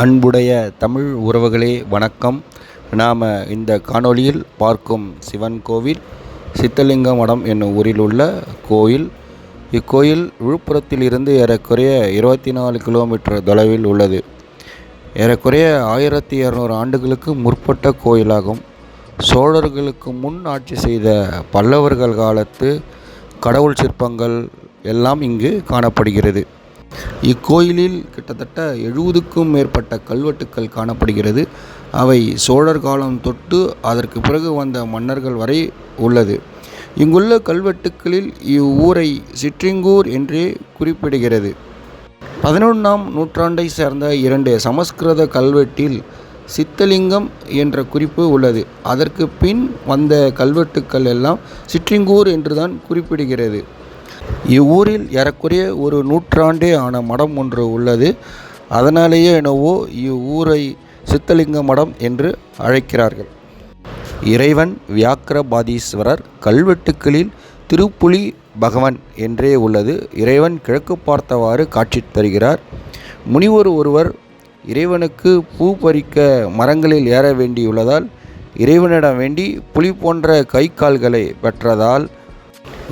அன்புடைய தமிழ் உறவுகளே வணக்கம். நாம் இந்த காணொளியில் பார்க்கும் சிவன் கோவில் சித்தலிங்க மடம் என்னும் ஊரில் உள்ள கோயில். இக்கோயில் விழுப்புரத்திலிருந்து ஏறக்குறைய இருபத்தி நாலு கிலோமீட்டர் தொலைவில் உள்ளது. ஏறக்குறைய ஆயிரத்தி இரநூறு ஆண்டுகளுக்கு முற்பட்ட கோயிலாகும். சோழர்களுக்கு முன் ஆட்சி செய்த பல்லவர்கள் காலத்து கடவுள் சிற்பங்கள் எல்லாம் இங்கு காணப்படுகிறது. இக்கோயிலில் கிட்டத்தட்ட எழுபதுக்கும் மேற்பட்ட கல்வெட்டுக்கள் காணப்படுகிறது. அவை சோழர் காலம் தொட்டு அதற்கு பிறகு வந்த மன்னர்கள் வரை உள்ளது. இங்குள்ள கல்வெட்டுக்களில் இவ்வூரை சிற்றிங்கூர் என்றே குறிப்பிடுகிறது. பதினொன்றாம் நூற்றாண்டை சேர்ந்த இரண்டு சமஸ்கிருத கல்வெட்டில் சித்தலிங்கம் என்ற குறிப்பு உள்ளது. அதற்கு பின் வந்த கல்வெட்டுக்கள் எல்லாம் சிற்றிங்கூர் என்றுதான் குறிப்பிடுகிறது. இவ்வூரில் ஏறக்குறைய ஒரு நூற்றாண்டே ஆன மடம் ஒன்று உள்ளது. அதனாலேயே என்னவோ இவ்வூரை சித்தலிங்க மடம் என்று அழைக்கிறார்கள். இறைவன் வியாக்கிரபாதீஸ்வரர் கல்வெட்டுக்களில் திருப்புலி பகவன் என்றே உள்ளது. இறைவன் கிழக்கு பார்த்தவாறு காட்சி தருகிறார். முனிவர் ஒருவர் இறைவனுக்கு பூ பறிக்க மரங்களில் ஏற வேண்டியுள்ளதால் இறைவனிடம் வேண்டி புலி போன்ற கை கால்களை பெற்றதால்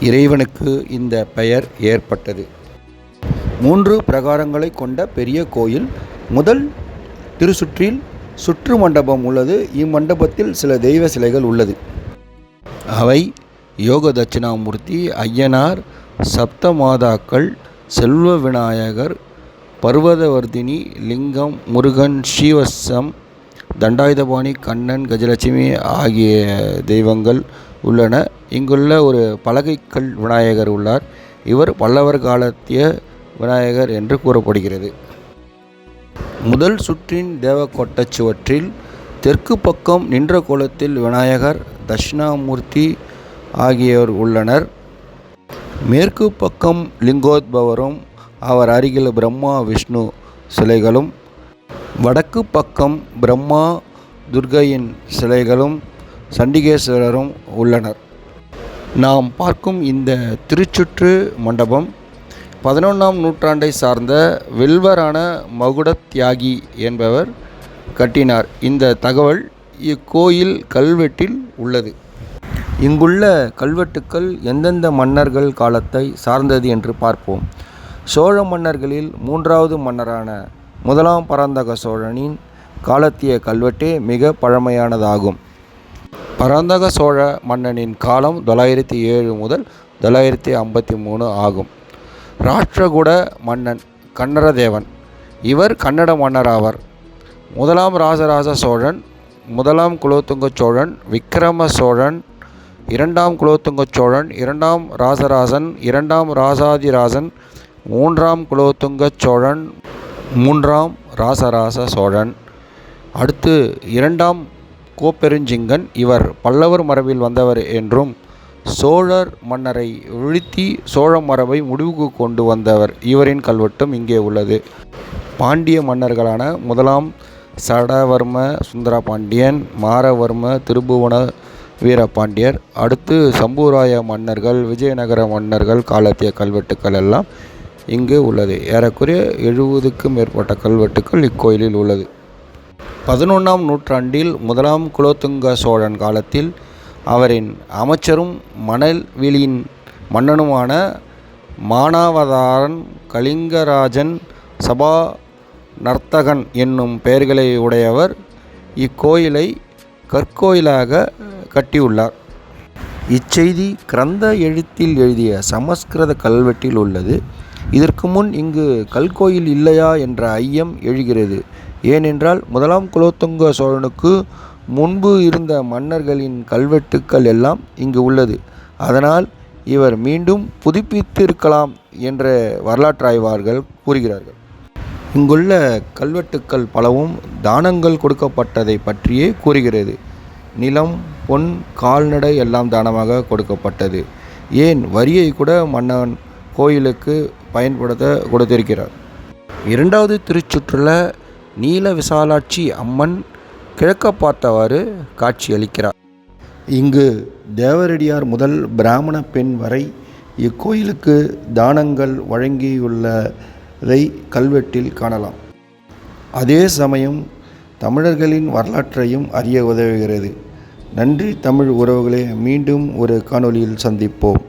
இறைவனுக்கு இந்த பெயர் ஏற்பட்டது. மூன்று பிரகாரங்களை கொண்ட பெரிய கோயில் முதல் திருச்சுற்றில் சுற்று மண்டபம் உள்ளது. இம்மண்டபத்தில் சில தெய்வ சிலைகள் உள்ளது. அவை யோக தட்சிணாமூர்த்தி ஐயனார் சப்தமாதாக்கள் செல்வ விநாயகர் பர்வதவர்தினி லிங்கம் முருகன் ஸ்ரீவசம் தண்டாயுதபாணி கண்ணன் கஜலட்சுமி ஆகிய தெய்வங்கள் உள்ளன. இங்குள்ள ஒரு பலகைக்கல் விநாயகர் உள்ளார். இவர் பல்லவர் காலத்திய விநாயகர் என்று கூறப்படுகிறது. முதல் சுற்றின் தேவக்கோட்டச் சுவற்றில் தெற்கு பக்கம் நின்ற கோலத்தில் விநாயகர் தட்சிணாமூர்த்தி ஆகியோர் உள்ளனர். மேற்கு பக்கம் லிங்கோத்பவரும் அவர் அருகில் பிரம்மா விஷ்ணு சிலைகளும் வடக்கு பக்கம் பிரம்மா துர்கையின் சிலைகளும் சண்டிகேஸ்வரரும் உள்ளனர். நாம் பார்க்கும் இந்த திருச்சுற்று மண்டபம் பதினொன்றாம் நூற்றாண்டை சார்ந்த வெல்வரான மகுட தியாகி என்பவர் கட்டினார். இந்த தகவல் இக்கோயில் கல்வெட்டில் உள்ளது. இங்குள்ள கல்வெட்டுக்கள் எந்தெந்த மன்னர்கள் காலத்தை சார்ந்தது என்று பார்ப்போம். சோழ மன்னர்களில் மூன்றாவது மன்னரான முதலாம் பராந்தக சோழனின் காலத்திய கல்வெட்டே மிக பழமையானதாகும். பராந்தக சோழ மன்னனின் காலம் தொள்ளாயிரத்தி ஏழு முதல் தொள்ளாயிரத்தி ஐம்பத்தி மூணு ஆகும். ராஷ்டிரகூட மன்னன் கன்னரதேவன் இவர் கன்னட மன்னராவர். முதலாம் ராஜராஜ சோழன் முதலாம் குலோத்துங்க சோழன் விக்கிரம சோழன் இரண்டாம் குலோத்துங்க சோழன் இரண்டாம் ராசராசன் இரண்டாம் ராசாதிராசன் மூன்றாம் குலோத்துங்க சோழன் மூன்றாம் ராசராச சோழன். அடுத்து இரண்டாம் கோப்பெருஞ்சிங்கன் இவர் பல்லவர் மரபில் வந்தவர் என்றும் சோழர் மன்னரை வீழ்த்தி சோழ மரபை முடிவுக்கு கொண்டு வந்தவர் இவரின் கல்வெட்டும் இங்கே உள்ளது. பாண்டிய மன்னர்களான முதலாம் சடவர்ம சுந்தர பாண்டியன் மாரவர்ம திருபுவன வீரபாண்டியர் அடுத்து சம்புராய மன்னர்கள் விஜயநகர மன்னர்கள் காலத்திய கல்வெட்டுக்கள் எல்லாம் இங்கு உள்ளது. ஏறக்குறைய எழுபதுக்கும் மேற்பட்ட கல்வெட்டுக்கள் இக்கோயிலில் உள்ளது. பதினொன்றாம் நூற்றாண்டில் முதலாம் குலோத்துங்க சோழன் காலத்தில் அவரின் அமைச்சரும் மணல்வெளியின் மன்னனுமான மானாவதாரன் கலிங்கராஜன் சபா நர்த்தகன் என்னும் பெயர்களை உடையவர் இக்கோயிலை கற்கோயிலாக கட்டியுள்ளார். இச்செய்தி கிரந்த எழுத்தில் எழுதிய சமஸ்கிருத கல்வெட்டில் உள்ளது. இதற்கு முன் இங்கு கல்கோயில் இல்லையா என்ற ஐயம் எழுகிறது. ஏனென்றால் முதலாம் குலோத்துங்க சோழனுக்கு முன்பு இருந்த மன்னர்களின் கல்வெட்டுக்கள் எல்லாம் இங்கு உள்ளது. அதனால் இவர் மீண்டும் புதுப்பித்திருக்கலாம் என்ற வரலாற்றாய்வார்கள் கூறுகிறார்கள். இங்குள்ள கல்வெட்டுக்கள் பலவும் தானங்கள் கொடுக்கப்பட்டதை பற்றியே கூறுகிறது. நிலம் பொன் கால்நடை எல்லாம் தானமாக கொடுக்கப்பட்டது. ஏன் வரியை கூட மன்னன் கோயிலுக்கு பயன்படுத்த கொடுத்திருக்கிறார். இரண்டாவது திருச்சுற்றில் நீல விசாலாட்சி அம்மன் கிழக்க பார்த்தவாறு காட்சியளிக்கிறார். இங்கு தேவரடியார் முதல் பிராமண பெண் வரை இக்கோயிலுக்கு தானங்கள் வழங்கியுள்ளதை கல்வெட்டில் காணலாம். அதே சமயம் தமிழர்களின் வரலாற்றையும் அறிய உதவுகிறது. நன்றி தமிழ் உறவுகளை மீண்டும் ஒரு காணொளியில் சந்திப்போம்.